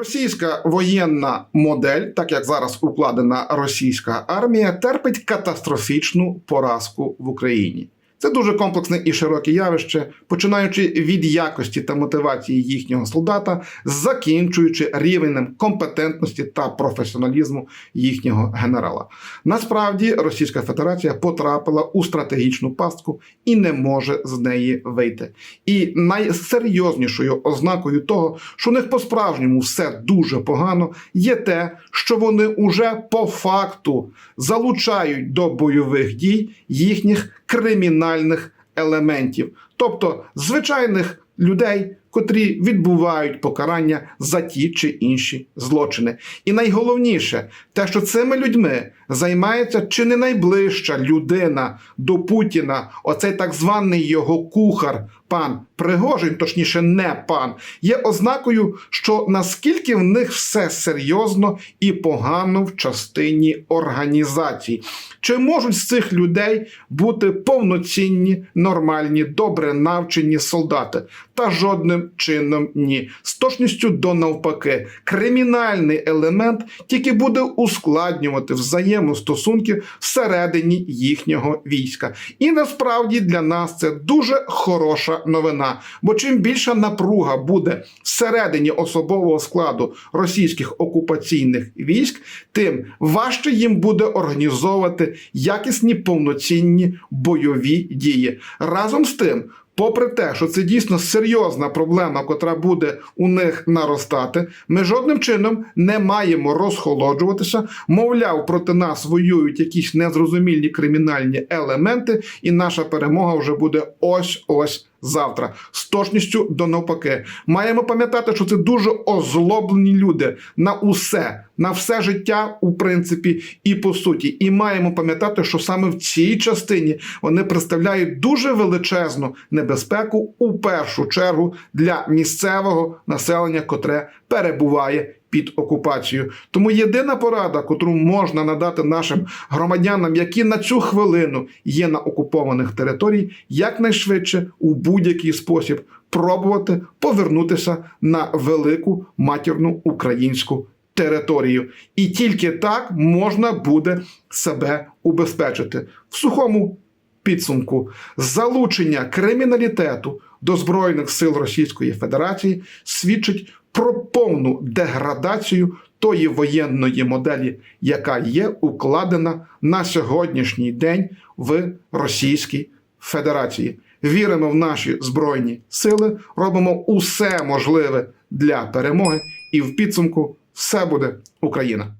Російська воєнна модель, так як зараз укладена російська армія, терпить катастрофічну поразку в Україні. Це дуже комплексне і широке явище, починаючи від якості та мотивації їхнього солдата, закінчуючи рівнем компетентності та професіоналізму їхнього генерала. Насправді Російська Федерація потрапила у стратегічну пастку і не може з неї вийти. І найсерйознішою ознакою того, що у них по-справжньому все дуже погано, є те, що вони уже по факту залучають до бойових дій їхніх кримінальних елементів, тобто звичайних людей, котрі відбувають покарання за ті чи інші злочини. І найголовніше, те, що цими людьми займається чи не найближча людина до Путіна, оцей так званий його кухар, пан Пригожин, точніше, не пан, є ознакою, що наскільки в них все серйозно і погано в частині організації. Чи можуть з цих людей бути повноцінні, нормальні, добре навчені солдати? Та жодним чином ні. З точністю до навпаки, кримінальний елемент тільки буде ускладнювати взаємостосунки всередині їхнього війська. І насправді для нас це дуже хороша новина. Бо чим більша напруга буде всередині особового складу російських окупаційних військ, тим важче їм буде організовувати якісні повноцінні бойові дії. Разом з тим. Попри те, що це дійсно серйозна проблема, котра буде у них наростати, ми жодним чином не маємо розхолоджуватися. Мовляв, проти нас воюють якісь незрозумілі кримінальні елементи, і наша перемога вже буде ось ось. Завтра з точністю до навпаки, маємо пам'ятати, що це дуже озлоблені люди на усе, на все життя, у принципі, і по суті. І маємо пам'ятати, що саме в цій частині вони представляють дуже величезну небезпеку у першу чергу для місцевого населення, котре перебуває під окупацією. Тому єдина порада, котру можна надати нашим громадянам, які на цю хвилину є на окупованих територій, якнайшвидше у будь-який спосіб пробувати повернутися на велику матірну українську територію. І тільки так можна буде себе убезпечити в сухому підсумку. Залучення криміналітету до Збройних сил Російської Федерації свідчить про повну деградацію тої воєнної моделі, яка є укладена на сьогоднішній день в Російській Федерації. Віримо в наші збройні сили, робимо усе можливе для перемоги, і в підсумку все буде Україна.